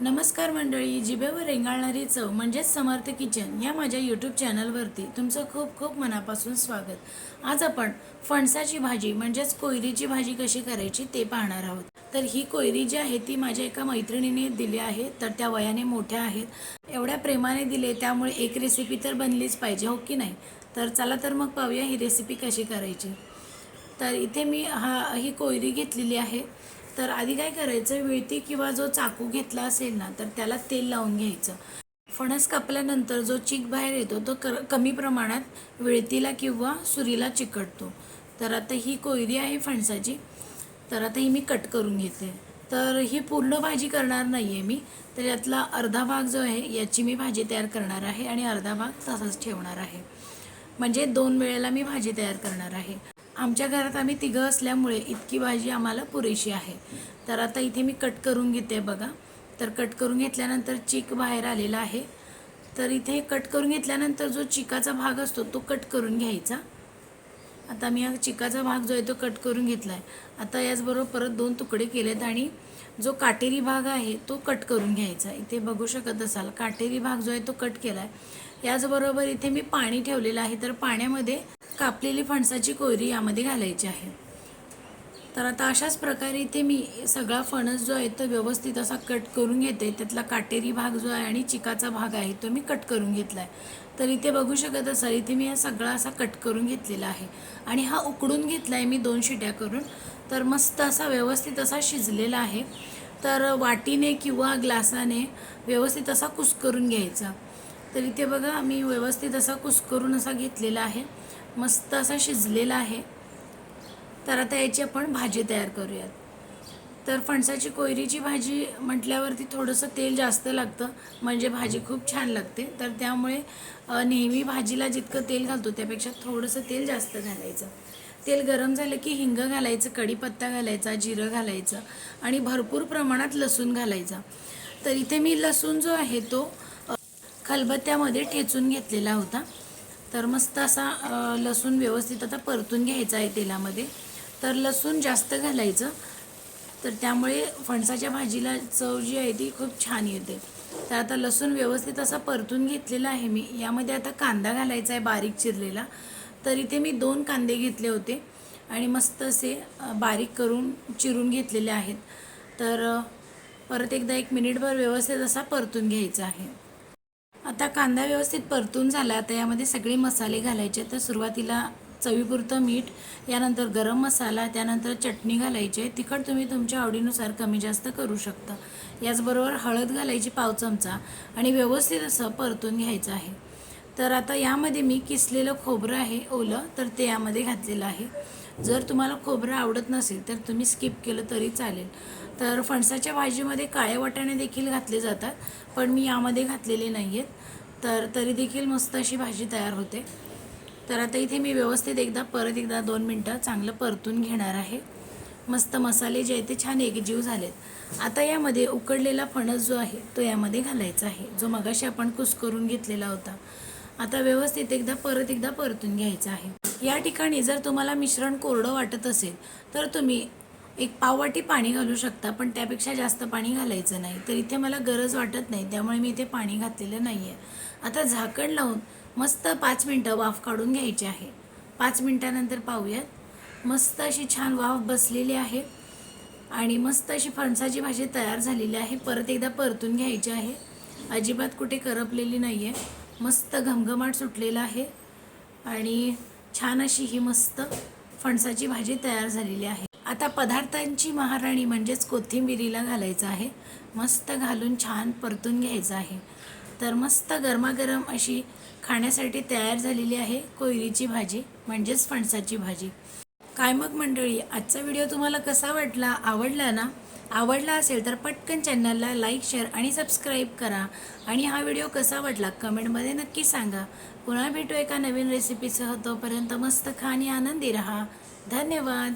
नमस्कार मंडळी जिभेवर रेंगाळणारी चव म्हणजेच समर्थ किचन या माझ्या यूट्यूब चॅनलवरती तुमचं खूप खूप मनापासून स्वागत. आज आपण फणसाची भाजी म्हणजेच कोयरीची भाजी कशी करायची ते पाहणार आहोत. तर ही कोयरी जी आहे ती माझ्या एका मैत्रिणीने दिली आहे तर त्या वयाने मोठ्या आहेत. एवढ्या प्रेमाने दिले त्यामुळे एक रेसिपी तर बनलीच पाहिजे हो की नाही? तर चला तर मग पाहूया ही रेसिपी कशी करायची. तर इथे मी हा ही कोयरी घेतलेली आहे. तर आधी काय करायचं विळती किंवा जो चाकू घेतला असेल ना तर त्याला तेल लावून घ्यायचं. फणस कापल्यानंतर जो चीक बाहेर येतो तो कर कमी प्रमाणात विळतीला किंवा सुरीला चिकटतो. तर आता ही कोयरी आहे फणसाची. तर आता ही मी कट करून घेते. तर ही पूर्ण भाजी करणार नाही आहे मी. तर यातला अर्धा भाग जो आहे याची मी भाजी तयार करणार आहे आणि अर्धा भाग तसाच ठेवणार आहे. म्हणजे दोन वेळेला मी भाजी तयार करणार आहे. आमच्या घरात आम्ही तिघं असल्यामुळे इतकी भाजी आम्हाला पुरेशी आहे. तर आता इथे मी कट करून घेते बघा. तर कट करून घेतल्यानंतर चीक बाहेर आलेला आहे. तर इथे कट करून घेतल्यानंतर जो चिकाचा भाग असतो तो कट करून घ्यायचा. आता मी हा चिकाचा भाग जो आहे तो कट करून घेतला आहे आता याचबरोबर परत दोन तुकडे केलेत आणि जो काटेरी भाग आहे तो कट करून घ्यायचा. इथे बघू शकत असाल काटेरी भाग जो आहे तो कट केला आहे याचबरोबर इथे मी पाणी ठेवलेलं आहे. तर पाण्यामध्ये कापलेली फणसाची कोयरी यामध्ये घालायची आहे. तर आता अशाच प्रकारे इथे मी सगळा फणस जो आहे तो व्यवस्थित असा कट करून घेते. त्यातला काटेरी भाग जो आहे आणि चिकाचा भाग आहे तो मी कट करून घेतला आहे तर इथे बघू शकत असाल इथे मी हा सगळा असा कट करून घेतलेला आहे. आणि हा उकडून घेतला आहे मी दोन शिट्या करून. तर मस्त असा व्यवस्थित असा शिजलेला आहे. तर वाटीने किंवा ग्लासाने व्यवस्थित असा कुस्करून घ्यायचा. तर इथे बघा आम्ही व्यवस्थित असा कुस्करून असा घेतलेला आहे. मस्त असा शिजलेला आहे. तर आता याची आपण भाजी तयार करूयात. तर फणसाची कोयरीची भाजी म्हटल्यावरती थोडंसं तेल जास्त लागतं म्हणजे भाजी खूप छान लागते. तर त्यामुळे नेहमी भाजीला जितकं तेल घालतो त्यापेक्षा थोडंसं तेल जास्त घालायचं. तेल गरम झालं की हिंग घालायचं कढीपत्ता घालायचा जिरं घालायचं आणि भरपूर प्रमाणात लसूण घालायचा. तर इथे मी लसूण जो आहे तो खलबत्त्यामध्ये ठेचून घेतलेला होता. तर मस्त असा लसूण व्यवस्थित आता परतून घ्यायचा आहे तेलामध्ये. तर लसूण जास्त घालायचं. तर त्यामुळे फणसाच्या भाजीला चव जी आहे ती खूप छान येते. तर आता लसूण व्यवस्थित असा परतून घेतलेला आहे मी. यामध्ये आता कांदा घालायचा आहे बारीक चिरलेला. तर इथे मी दोन कांदे घेतले होते. आणि मस्त असे बारीक करून चिरून घेतलेले आहेत. तर परत एकदा एक मिनिटभर व्यवस्थित असा परतून घ्यायचा आहे. आता कांदा व्यवस्थित परतून झाला आता यामध्ये सगळे मसाले घालायचे तर सुरुवातीला चवीपुरतं मीठ यानंतर गरम मसाला त्यानंतर चटणी घालायची आहे. तिखट तुम्ही तुमच्या आवडीनुसार कमी जास्त करू शकता. याचबरोबर हळद घालायची पाव चमचा आणि व्यवस्थित असं परतून घ्यायचं आहे. तर आता यामध्ये मी किसलेलं खोबरं आहे ओलं तर ते यामध्ये घातलेलं आहे. जर तुम्हाला खोबरं आवडत नसेल तर तुम्ही स्किप केलं तरी चालेल. तर फणसाच्या भाजीमध्ये काळे वाटाणे देखील घातले जातात पण मी यामध्ये घातलेले नाही आहेत तर तरी देखील मस्त अशी भाजी तयार होते. तर आता इथे मी व्यवस्थित एकदा परत एकदा दोन मिनटं चांगलं परतून घेणार आहे. मस्त मसाले जे आहेत ते छान एकजीव झालेत. आता यामध्ये उकडलेला फणस जो आहे तो यामध्ये घालायचा आहे जो मगाशी आपण कुस्करून घेतलेला होता. आता व्यवस्थित एकदा परत एकदा परतून घ्यायचा आहे. या ठिकाणी जर तुम्हाला मिश्रण कोरडं वाटत असेल तर तुम्ही एक पाववाटी पाणी घालू शकता पण त्यापेक्षा जास्त पाणी घालायचं नाही. तर इथे मला गरज वाटत नाही त्यामुळे मी इथे पाणी घातलेलं नाही आहे आता झाकण लावून मस्त पाच मिनटं वाफ काढून घ्यायची आहे. पाच मिनटानंतर पाहूयात. मस्त अशी छान वाफ बसलेली आहे आणि मस्त अशी फणसाची भाजी तयार झालेली आहे. परत एकदा परतून घ्यायची आहे. अजिबात कुठे करपलेली नाही आहे मस्त घमघमाट सुटलेला आहे आणि छान अशी ही मस्त फणसाची भाजी तयार झालेली आहे. आता पदार्थांची महाराणी म्हणजेच कोथिंबिरीला घालायचं आहे. मस्त घालून छान परतून घ्यायचं आहे. तर मस्त गरमागरम अशी खाण्यासाठी तयार झालेली आहे कोयरीची भाजी म्हणजेच फणसाची भाजी. काय मग मंडळी आजचा व्हिडिओ तुम्हाला कसा वाटला आवडला ना? आवडला असेल तर पटकन चॅनलला लाईक शेअर आणि सबस्क्राईब करा. आणि हा व्हिडिओ कसा वाटला कमेंटमध्ये नक्की सांगा. पुन्हा भेटू एका नवीन रेसिपीसह तोपर्यंत मस्त खा आणि आनंदी रहा. धन्यवाद.